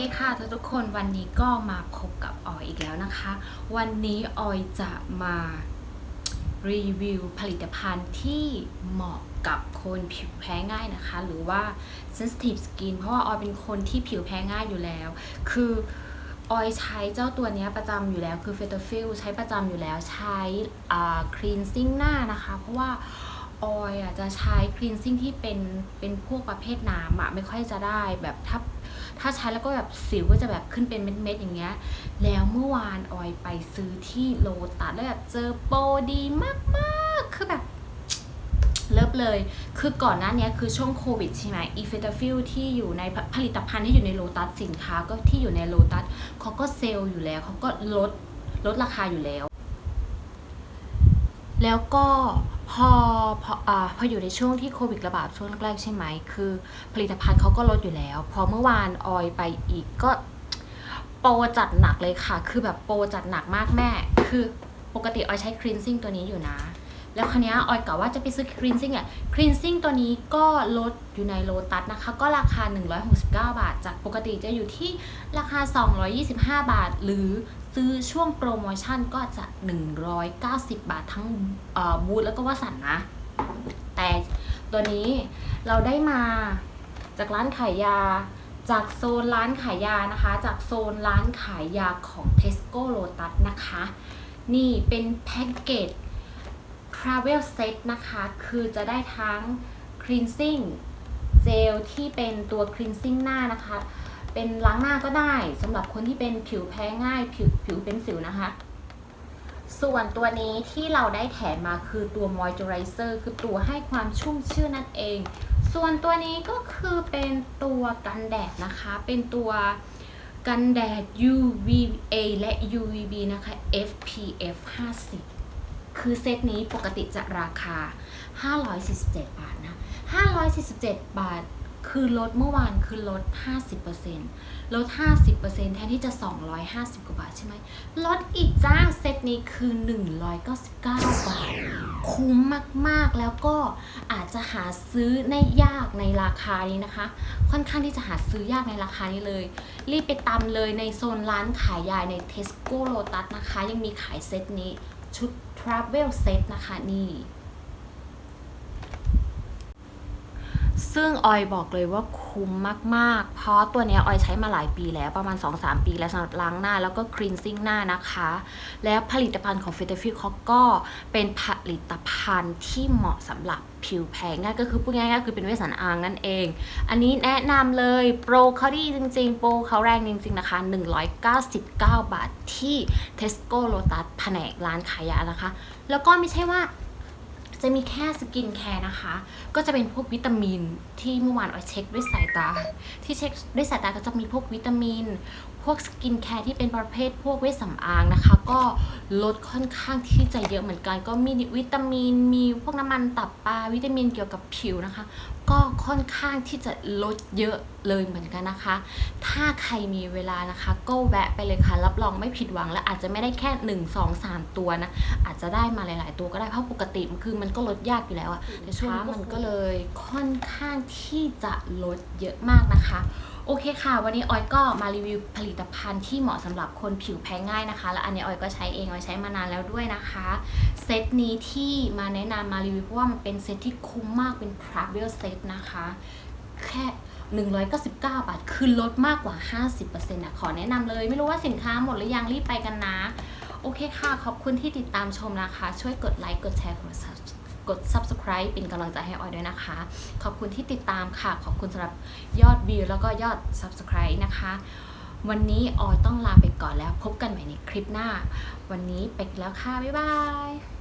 ดีค่ะทุกคนวันนี้ก็มาพบกับออยอีกแล้วนะคะ วันนี้ออยจะมารีวิวผลิตภัณฑ์ที่เหมาะกับคนผิวแพ้ง่ายนะคะ หรือว่า sensitive skin เพราะว่าออยเป็นคนที่ผิวแพ้ง่ายอยู่แล้ว คือออยใช้เจ้าตัวนี้ประจำอยู่แล้วคือ f e t a f i l ใช้ประจำอยู่แล้วใช้ cleansing หน้านะคะ เพราะว่า ออยอะจะใช้ cleansing ที่เป็นเป็นพวกประเภทน้ำอะไม่ค่อยจะได้แบบถ้าถ้าใช้แล้วก็แบบสิวก็จะแบบขึ้นเป็นเม็ดๆอย่างเงี้ย แล้วเมื่อวานออยไปซื้อที่โลตัสแล้วแบบเจอโปรดีมากๆ คือแบบเลิฟเลย คือก่อนหน้านี้คือช่วงโควิดใช่ไหมอีเฟตาฟิลที่อยู่ในผลิตภัณฑ์ที่อยู่ในโลตัสสินค้าก็ที่อยู่ในโลตัสเขาก็เซลล์อยู่แล้วเขาก็ลดลดราคาอยู่แล้ว แล้วก็พอพออพออยู่ในช่วงที่โควิดระบาดช่วงแรกๆใช่ไหม คือผลิตภัณฑ์เขาก็ลดอยู่แล้ว พอเมื่อวานออยไปอีกก็โปรจัดหนักเลยค่ะ คือแบบโปรจัดหนักมากแม่ คือปกติออยใช้ครีนซิ่งตัวนี้อยู่นะ แล้วคราวเนี้ออยกะว่าจะไปซื้อครีนซิ่งอะครีนซิ่งตัวนี้ก็ลดอยู่ในโลตัสนะคะ ก็ราคา 169 บาท จากปกติจะอยู่ที่ราคา 225 บาท หรือ ซื้อช่วงโปรโมชั่นก็จะ 190 บาททั้งบูธแล้วก็วสันนะ แต่ตัวนี้เราได้มาจากร้านขายยา จากโซนร้านขายยานะคะ จากโซนร้านขายยาของ Tesco Lotus นะคะ นี่เป็นแพ็กเกจ Travel Set นะคะ คือจะได้ทั้ง Cleansing เจลที่เป็นตัว Cleansing หน้านะคะ เป็นล้างหน้าก็ได้สำหรับคนที่เป็นผิวแพ้ง่ายผิวผิวเป็นสิวนะคะ ส่วนตัวนี้ที่เราได้แถมมาคือตัว Moisturizer คือตัวให้ความชุ่มชื่นนั่นเอง ส่วนตัวนี้ก็คือเป็นตัวกันแดดนะคะ เป็นตัวกันแดด UVA และ UVB นะคะ FPF 50 คือเซตนี้ปกติจะราคา 547 บาทนะ 547 บาท คือลดเมื่อวานคือลด 50%ลด 50%แทนที่จะ 250 กว่าบาทใช่ไหม ลดอีกจ้าเซตนี้คือ 199 บาท คุ้มมากๆแล้วก็อาจจะหาซื้อในยากในราคานี้นะคะ ค่อนข้างที่จะหาซื้อยากในราคานี้เลย รีบไปตามเลยในโซนร้านขายยาใน Tesco Lotus นะคะ ยังมีขายเซตนี้ชุด Travel Set นะคะนี่ ซึ่งออยบอกเลยว่าคุ้มมากๆ เพราะตัวเนี้ยออยใช้มาหลายปีแล้วประมาณ 2-3 ปีแล้วสำหรับล้างหน้าแล้วก็ครีนซิ่งหน้านะคะ แล้วผลิตภัณฑ์ของ f e t a f i l เขาก็เป็นผลิตภัณฑ์ที่เหมาะสำหรับผิวแพ้ง่ายก็คือพูดง่ายๆคือเป็นเวชสำอางนั่นเอง อันนี้แนะนำเลยโปรเขาดีจริงๆ โปรเขาแรงจริงๆนะคะ 199 บาทที่ Tesco Lotus แผนกร้านขายยานะคะ แล้วก็ไม่ใช่ว่า จะมีแค่สกินแคร์นะคะ ก็จะเป็นพวกวิตามินที่เมื่อวานออยเช็คด้วยสายตา ที่เช็คด้วยสายตาก็จะมีพวกวิตามินพวกสกินแคร์ที่เป็นประเภทพวกเวชสำอางนะคะ ก็ลดค่อนข้างที่จะเยอะเหมือนกัน ก็มีวิตามิน มีพวกน้ำมันตับปลาวิตามินเกี่ยวกับผิวนะคะ ก็ค่อนข้างที่จะลดเยอะเลยเหมือนกันนะคะ ถ้าใครมีเวลานะคะ ก็แวะไปเลยค่ะ รับรองไม่ผิดหวัง และอาจจะไม่ได้แค่ 1 2 3 ตัวนะ อาจจะได้มาหลาย ๆ ตัวก็ได้เพราะปกติคือมันก็ลดยากอยู่แล้วอะแต่ช่วงนี้มันก็เลยค่อนข้างที่จะลดเยอะมากนะคะโอเคค่ะ วันนี้ออยก็มารีวิวผลิตภัณฑ์ที่เหมาะสำหรับคนผิวแพ้ง่ายนะคะ และอันนี้ออยก็ใช้เองออยใช้มานานแล้วด้วยนะคะ เซตนี้ที่มาแนะนำมารีวิวเพราะว่ามันเป็นเซตที่คุ้มมากเป็น travel set นะคะ แค่ 199 บาท คือลดมากกว่า 50%นะขอแนะนำเลย ไม่รู้ว่าสินค้าหมดหรือยังรีบไปกันนะ โอเคค่ะ ขอบคุณที่ติดตามชมนะคะ ช่วยกดไลค์กดแชร์กด Sub- กด subscribe เป็นกำลังใจให้ออยด้วยนะคะ ขอบคุณที่ติดตามค่ะ ขอบคุณสำหรับยอดวิวแล้วก็ยอด subscribe นะคะ วันนี้ออยต้องลาไปก่อนแล้ว พบกันใหม่ในคลิปหน้า วันนี้ไปแล้วค่ะ บ๊ายบาย